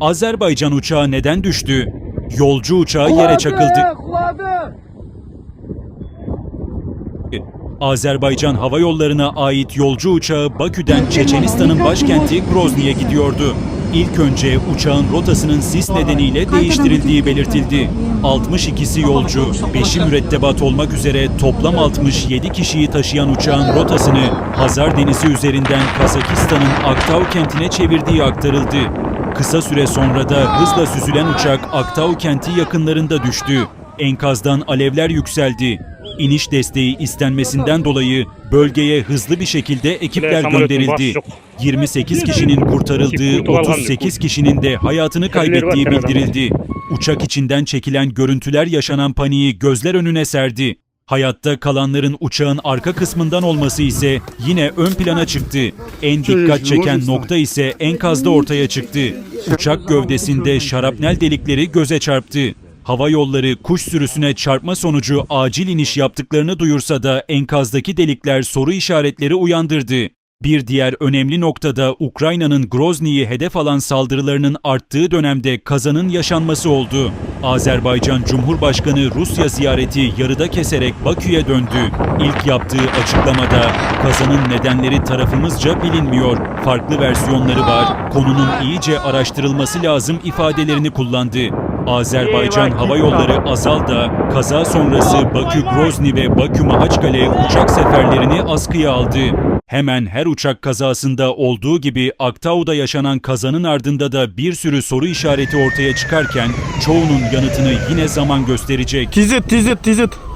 Azerbaycan uçağı neden düştü? Yolcu uçağı yere çakıldı. Azerbaycan Hava Yolları'na ait yolcu uçağı Bakü'den Çeçenistan'ın başkenti Grozny'e gidiyordu. İlk önce uçağın rotasının sis nedeniyle değiştirildiği belirtildi. 62'si yolcu, 5'i mürettebat olmak üzere toplam 67 kişiyi taşıyan uçağın rotasını Hazar Denizi üzerinden Kazakistan'ın Aktau kentine çevirdiği aktarıldı. Kısa süre sonra da hızla süzülen uçak Aktau kenti yakınlarında düştü. Enkazdan alevler yükseldi. İniş desteği istenmesinden dolayı bölgeye hızlı bir şekilde ekipler gönderildi. 28 kişinin kurtarıldığı, 38 kişinin de hayatını kaybettiği bildirildi. Uçak içinden çekilen görüntüler yaşanan paniği gözler önüne serdi. Hayatta kalanların uçağın arka kısmından olması ise yine ön plana çıktı. En dikkat çeken nokta ise enkazda ortaya çıktı. Uçak gövdesinde şarapnel delikleri göze çarptı. Hava yolları kuş sürüsüne çarpma sonucu acil iniş yaptıklarını duyursa da enkazdaki delikler soru işaretleri uyandırdı. Bir diğer önemli noktada Ukrayna'nın Grozny'yi hedef alan saldırılarının arttığı dönemde kazanın yaşanması oldu. Azerbaycan Cumhurbaşkanı Rusya ziyareti yarıda keserek Bakü'ye döndü. İlk yaptığı açıklamada kazanın nedenleri tarafımızca bilinmiyor, farklı versiyonları var, konunun iyice araştırılması lazım ifadelerini kullandı. Azerbaycan Hava Yolları Azal da kaza sonrası Bakü Grozny ve Bakü Mahaçkale uçak seferlerini askıya aldı. Hemen her uçak kazasında olduğu gibi Aktau'da yaşanan kazanın ardında da bir sürü soru işareti ortaya çıkarken çoğunun yanıtını yine zaman gösterecek. Tizit tizit tizit.